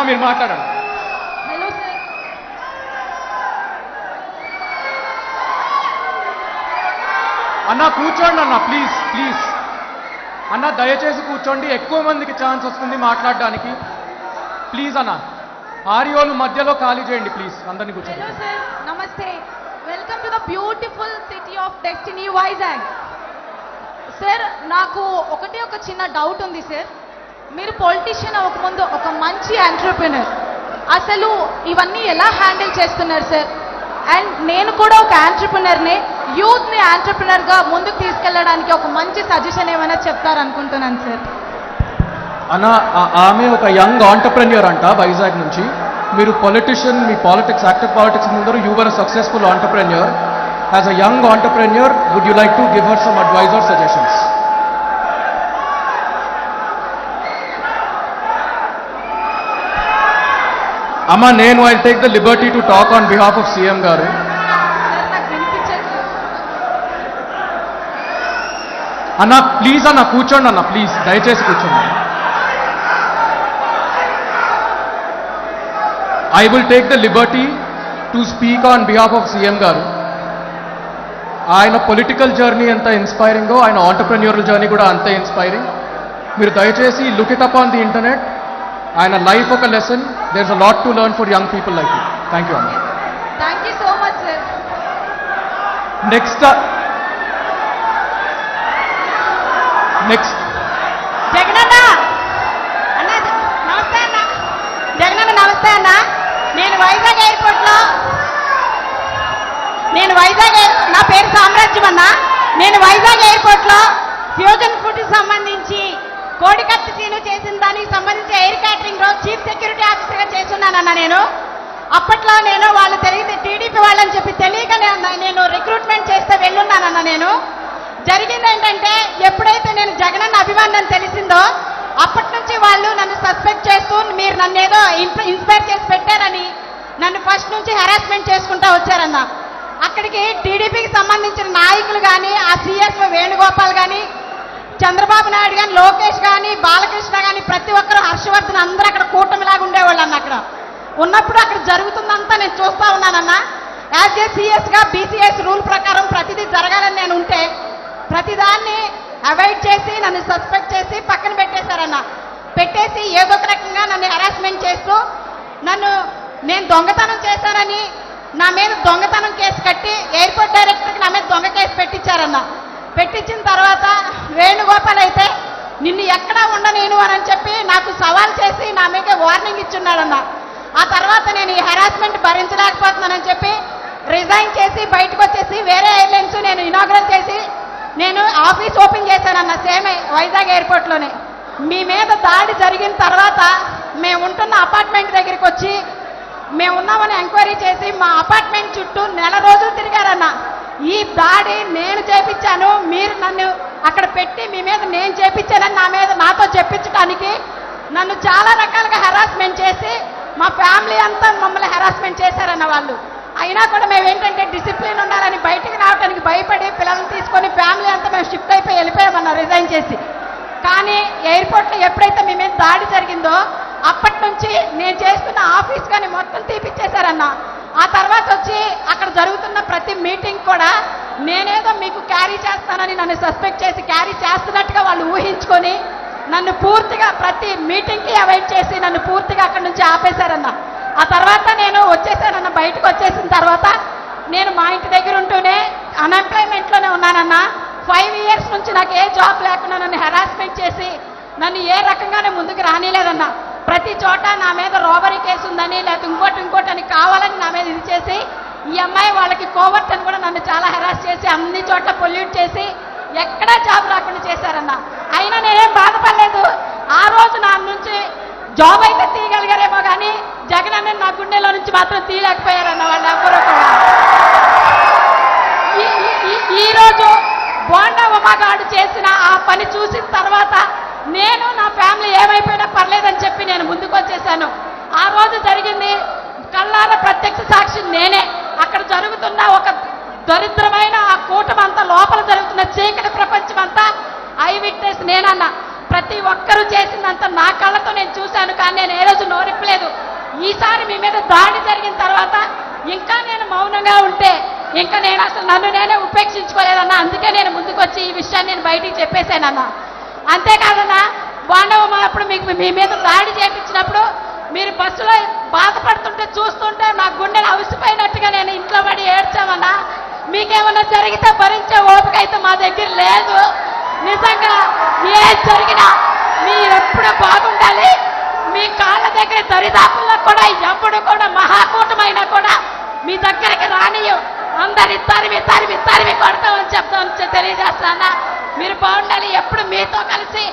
అమ్మా మీరు మాట్లాడండి. Hello sir. అన్న కూర్చోండి అన్న ప్లీజ్ ప్లీజ్ అన్న దయచేసి కూర్చోండి. ఎక్కువ మందికి ఛాన్స్ వస్తుంది మాట్లాడడానికి. ప్లీజ్ అన్న ఆరియోలు మధ్యలో ఖాళీ చేయండి ప్లీజ్ అందరినీ కూర్చోండి. హలో సార్ నమస్తే. Welcome to the beautiful city of destiny Vizag sir నాకు ఒకటే ఒక చిన్న డౌట్ ఉంది సార్ మీరు పొలిటీషియన్ అవ్వకముందు ఒక మంచి ఎంటర్ప్రినర్ అసలు ఇవన్నీ ఎలా హ్యాండిల్ చేస్తున్నారు సార్ అండ్ నేను కూడా ఒక ఎంటర్ప్రినర్ని యూత్ని ఆంటర్ప్రినర్గా ముందుకు తీసుకెళ్ళడానికి ఒక మంచి సజెషన్ ఏమైనా చెప్తారనుకుంటున్నాను సార్ అన్న ఆమె ఒక యంగ్ ఆంటర్ప్రెన్యూర్ అంట వైజాగ్ నుంచి. మీరు పొలిటిషియన్ మీ politics active politics ముందరు you were successful entrepreneur as a young entrepreneur would you like to give her some advice or suggestions అమ్మ నేను I take the liberty to talk on behalf of CM గారు. అన్న please అన్న కూర్చోండి అన్న please దయచేసి కూర్చోండి. I will take the liberty to speak on behalf of CM గారు. ఆయన పొలిటికల్ జర్నీ ఎంత ఇన్స్పైరింగో ఆయన ఆంటర్ప్రెన్యూరల్ జర్నీ కూడా అంతే ఇన్స్పైరింగ్ మీరు దయచేసి look it up on the internet ఆయన లైఫ్ ఒక lesson. There is a lot to learn for young people like you thank you అన్న thank you so much sir next next Jagananna! అన్న నమస్తే అన్న. జగనన్న నమస్తే అన్న. నేను వైజాగ్ నేను వైజాగ్ నా పేరు సామ్రాజ్యం అన్న. నేను వైజాగ్ ఎయిర్పోర్ట్లో ఫ్యూజన్ ఫుడ్ సంబంధించి కోడికత్తి సీను చేసిన దానికి సంబంధించి ఎయిర్ క్యాటరింగ్లో చీఫ్ సెక్యూరిటీ ఆఫీసర్గా చేస్తున్నానన్న నేను. అప్పట్లో నేను వాళ్ళు తెలియదు టీడీపీ వాళ్ళని చెప్పి తెలియక నేను- రిక్రూట్మెంట్ చేస్తే వెళ్ళున్నానన్న నేను. జరిగింది ఏంటంటే ఎప్పుడైతే నేను జగనన్న అభిమానం తెలిసిందో అప్పటి నుంచి వాళ్ళు నన్ను సస్పెక్ట్ చేస్తూ మీరు నన్ను ఏదో ఇన్స్పైర్ చేసి పెట్టారని నన్ను ఫస్ట్ నుంచి హెరాస్మెంట్ చేసుకుంటా వచ్చారన్న. అక్కడికి టీడీపీకి సంబంధించిన నాయకులు కానీ ఆ సిఎస్ వేణుగోపాల్ కానీ చంద్రబాబు నాయుడు కానీ లోకేష్ కానీ బాలకృష్ణ కానీ ప్రతి ఒక్కరు హర్షవర్ధన్ అందరూ అక్కడ కూటమిలాగా ఉండేవాళ్ళు అన్న అక్కడ. ఉన్నప్పుడు అక్కడ జరుగుతుందంతా నేను చూస్తా ఉన్నానన్న. యాజ్ ఏ సిఎస్గా బీసీఎస్ రూల్ ప్రకారం ప్రతిదీ జరగాలని నేను ఉంటే ప్రతిదాన్ని అవాయిడ్ చేసి నన్ను సస్పెక్ట్ చేసి పక్కన పెట్టేశారన్న. పెట్టేసి ఏదో ఒక రకంగా నన్ను హెరాస్మెంట్ చేస్తూ నన్ను నేను దొంగతనం చేశానని నా మీద దొంగతనం కేసు కట్టి ఎయిర్పోర్ట్ డైరెక్టర్కి నా మీద దొంగ కేసు పెట్టించారన్న. పెట్టించిన తర్వాత వేణుగోపాల్ అయితే నిన్ను ఎక్కడా ఉండనేను అని చెప్పి నాకు సవాల్ చేసి నా మీద వార్నింగ్ ఇచ్చున్నాడన్న. ఆ తర్వాత నేను ఈ హెరాస్మెంట్ భరించలేకపోతున్నానని చెప్పి రిజైన్ చేసి బయటకు వచ్చేసి వేరే ఎయిర్లైన్స్ నేను ఇనాగ్రేట్ చేసి నేను ఆఫీస్ ఓపెన్ చేశానన్న సేమ్ వైజాగ్ ఎయిర్పోర్ట్లోనే మీ మీద దాడి జరిగిన తర్వాత మేము ఉంటున్న అపార్ట్మెంట్ దగ్గరికి వచ్చి మేము ఉన్నామని ఎంక్వైరీ చేసి మా అపార్ట్మెంట్ చుట్టూ నెల రోజులు తిరిగారన్న. ఈ దాడి నేను చేపించాను మీరు నన్ను అక్కడ పెట్టి మీ మీద నేను చేపించానని నా మీద నాతో చెప్పించడానికి నన్ను చాలా రకాలుగా హెరాస్మెంట్ చేసి మా ఫ్యామిలీ అంతా మమ్మల్ని హెరాస్మెంట్ చేశారన్న వాళ్ళు. అయినా కూడా మేము ఏంటంటే డిసిప్లిన్ ఉండాలని బయటికి రావడానికి భయపడి పిల్లల్ని తీసుకొని ఫ్యామిలీ అంతా మేము షిఫ్ట్ అయిపోయి వెళ్ళిపోయామన్న రిజైన్ చేసి. కానీ ఎయిర్పోర్ట్లో ఎప్పుడైతే మీ మీద దాడి జరిగిందో అప్పటి నుంచి నేను చేస్తున్న ఆఫీస్ కానీ మొత్తం తీపిచ్చేశారన్నా. ఆ తర్వాత వచ్చి అక్కడ జరుగుతున్న ప్రతి మీటింగ్ కూడా నేనేదో మీకు క్యారీ చేస్తానని నన్ను సస్పెక్ట్ చేసి క్యారీ చేస్తున్నట్టుగా వాళ్ళు ఊహించుకొని నన్ను పూర్తిగా ప్రతి మీటింగ్కి అవాయిడ్ చేసి నన్ను పూర్తిగా అక్కడి నుంచి ఆపేశారన్న. ఆ తర్వాత నేను వచ్చేసానన్న బయటకు వచ్చేసిన తర్వాత నేను మా ఇంటి దగ్గర ఉంటూనే అన్ఎంప్లాయ్మెంట్లోనే ఉన్నానన్న. ఫైవ్ ఇయర్స్ నుంచి నాకు ఏ జాబ్ లేకుండా నన్ను హెరాస్మెంట్ చేసి నన్ను ఏ రకంగానే ముందుకు రానిలేదన్నా. ప్రతి చోట నా మీద రోబరీ కేసు ఉందని లేకపోతే ఇంకోటి ఇంకోటి అని కావాలని నా మీద ఇది చేసి ఈ అమ్మాయి వాళ్ళకి కోవర్ట్ అని కూడా నన్ను చాలా హెరాస్ చేసి అన్ని చోట్ల పొల్యూట్ చేసి ఎక్కడా జాబ్ రాకుండా చేశారన్న. అయినా నేనేం బాధపడలేదు. ఆ రోజు నా నుంచి జాబ్ అయితే తీయగలిగారేమో కానీ జగన్ అన్న నా గుండెలో నుంచి మాత్రం తీయలేకపోయారన్న వాళ్ళు ఎవ్వరూ కూడా ఈ- ఈ- బోండా ఉమాగాడు చేసిన ఆ పని చూసిన తర్వాత నేను పర్లేదని చెప్పి నేను ముందుకు వచ్చేసాను. ఆ రోజు జరిగింది కళ్ళార ప్రత్యక్ష సాక్షి నేనే. అక్కడ జరుగుతున్న ఒక దరిద్రమైన ఆ కూటమంతా లోపల జరుగుతున్న చీకటి ప్రపంచం అంతా ఐ విట్నెస్ నేనన్నా. ప్రతి ఒక్కరూ చేసిందంతా నా కళ్ళతో నేను చూశాను కానీ నేను ఏ రోజు నోరిప్పలేదు. ఈసారి మీ మీద దాడి జరిగిన తర్వాత ఇంకా నేను మౌనంగా ఉంటే ఇంకా నేను అసలు నన్ను నేనే ఉపేక్షించుకోలేదన్నా. అందుకే నేను ముందుకు వచ్చి ఈ విషయాన్ని నేను బయటికి చెప్పేశానన్నా. అంతేకాదన్నా పాండవ అప్పుడు మీకు మీ మీద దాడి చేపించినప్పుడు మీరు బస్సులో బాధపడుతుంటే చూస్తుంటే నా గుండెలు అవిసిపోయినట్టుగా నేను ఇంట్లో పడి ఏడ్చామన్నా. మీకేమన్నా జరిగితే భరించే ఓపిక అయితే మా దగ్గర లేదు. నిజంగా ఏం జరిగినా మీరు ఎప్పుడూ బాగుండాలి. మీ కాళ్ళ దగ్గర దరిదాపుల్లో కూడా ఎప్పుడు కూడా మహాకూటమైనా కూడా మీ దగ్గరికి రానియు అందరి తరిమి తరిమి తరిమి కొడతామని చెప్తామని తెలియజేస్తానా. మీరు బాగుండాలి. ఎప్పుడు మీతో కలిసి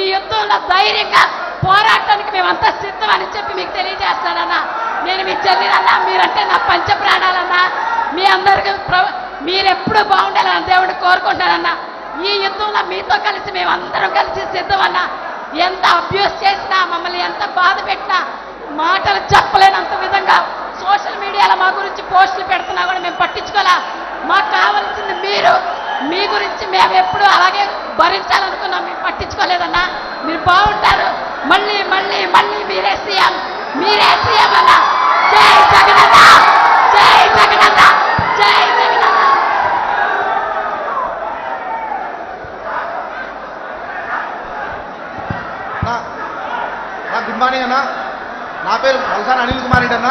ఈ యుద్ధంలో ధైర్యంగా పోరాటానికి మేమంతా సిద్ధమని చెప్పి మీకు తెలియజేస్తానన్నా. నేను మీ చెల్లినన్నా మీరంటే నా పంచ ప్రాణాలన్నా మీ అందరికీ మీరెప్పుడు బాగుండాలని దేవుడు కోరుకుంటానన్నా. ఈ యుద్ధంలో మీతో కలిసి మేమందరం కలిసి సిద్ధమన్నా. ఎంత అబ్యూస్ చేసినా మమ్మల్ని ఎంత బాధ పెట్టినా మాటలు చెప్పలేనంత విధంగా సోషల్ మీడియాలో మా గురించి పోస్టులు పెడుతున్నా కూడా మేము పట్టించుకోలే. మాకు కావాల్సింది మీరు మీ గురించి మేము ఎప్పుడు అలాగే భరించాలనుకున్నాం మేము పట్టించుకోలేదన్నా మీరు బాగుంటారు. మళ్ళీ మళ్ళీ మళ్ళీ మీరే సీఎం. మీరే సీఎం అన్న. జై జగనన్న. జై జగనన్న. జై జగనన్న. గుడ్ మార్నింగ్ అన్న. నా పేరు మల్సాన్ అనిల్ కుమార్ రెడ్డి అన్న.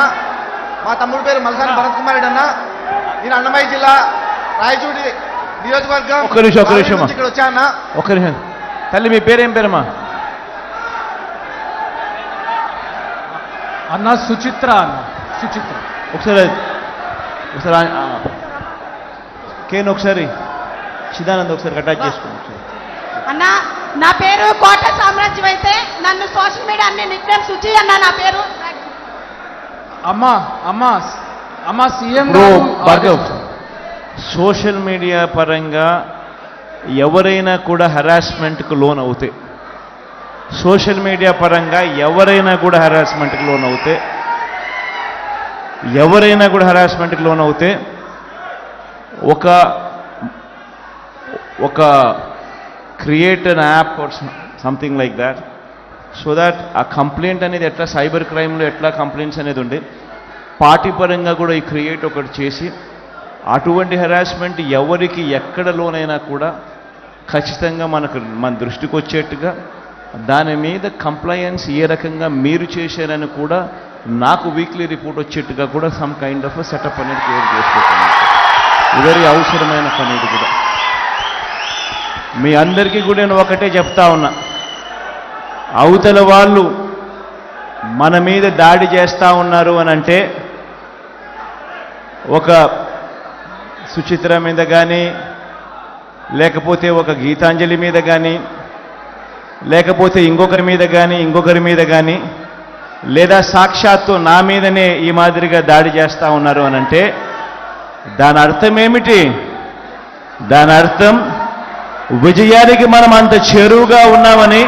మా తమ్ముడు పేరు మల్సాన్ భరత్ కుమార్ రెడ్డి అన్న. నేను అన్నమయ్య జిల్లా రాయచూడి నియోజకవర్గం. ఒక్క నిమిషం, ఒక్క నిమిషం. ఇక్కడ వచ్చా అన్న ఒక్క నిమిషం. తల్లి మీ పేరేం పేరమ్మా? అన్న సుచిత్ర అన్న. సుచిత్ర. ఒకసారి ఒకసారి. కేన్ ఒకసారి చిదానంద్ ఒకసారి అటాచ్ చేసుకోండి. అన్నా నా పేరు కోట సామ్రాజ్యం అయితే నన్ను సోషల్ మీడియా అన్ని నిక్నేమ్ సుచి అన్న నా పేరు. అమ్మా అమ్మా అమ్మా సీఎం భార్గవ్. సోషల్ మీడియా పరంగా ఎవరైనా కూడా హరాస్మెంట్కు లోన్ అవుతే సోషల్ మీడియా పరంగా ఎవరైనా కూడా హరాస్మెంట్కి లోన్ అవుతే ఎవరైనా కూడా హరాస్మెంట్కి లోన్ అవుతే ఒక ఒక create an app something like that so that ఆ కంప్లైంట్ అనేది ఎట్లా సైబర్ క్రైమ్లో ఎట్లా కంప్లైంట్స్ అనేది ఉండే పార్టీ పరంగా కూడా ఈ క్రియేట్ ఒకటి చేసి అటువంటి హెరాస్మెంట్ ఎవరికి ఎక్కడ లోనైనా కూడా ఖచ్చితంగా మనకు మన దృష్టికి వచ్చేట్టుగా దాని మీద కంప్లయన్స్ ఏ రకంగా మీరు చేశారని కూడా నాకు వీక్లీ రిపోర్ట్ వచ్చేట్టుగా కూడా సమ్ కైండ్ ఆఫ్ సెటప్ అనేది క్రియేట్ చేసుకుంటాను ఇవరి అవసరమైన పని ఇది కూడా. మీ అందరికీ కూడా నేను ఒకటే చెప్తా ఉన్నా. అవతల వాళ్ళు మన మీద దాడి చేస్తూ ఉన్నారు అని అంటే ఒక సుచిత్ర మీద కానీ లేకపోతే ఒక గీతాంజలి మీద కానీ లేకపోతే ఇంకొకరి మీద కానీ ఇంకొకరి మీద కానీ లేదా సాక్షాత్తు నా మీదనే ఈ మాదిరిగా దాడి చేస్తూ ఉన్నారు అని అంటే దాని అర్థం ఏమిటి? దాని అర్థం విజయానికి మనం అంత చెరువుగా ఉన్నామని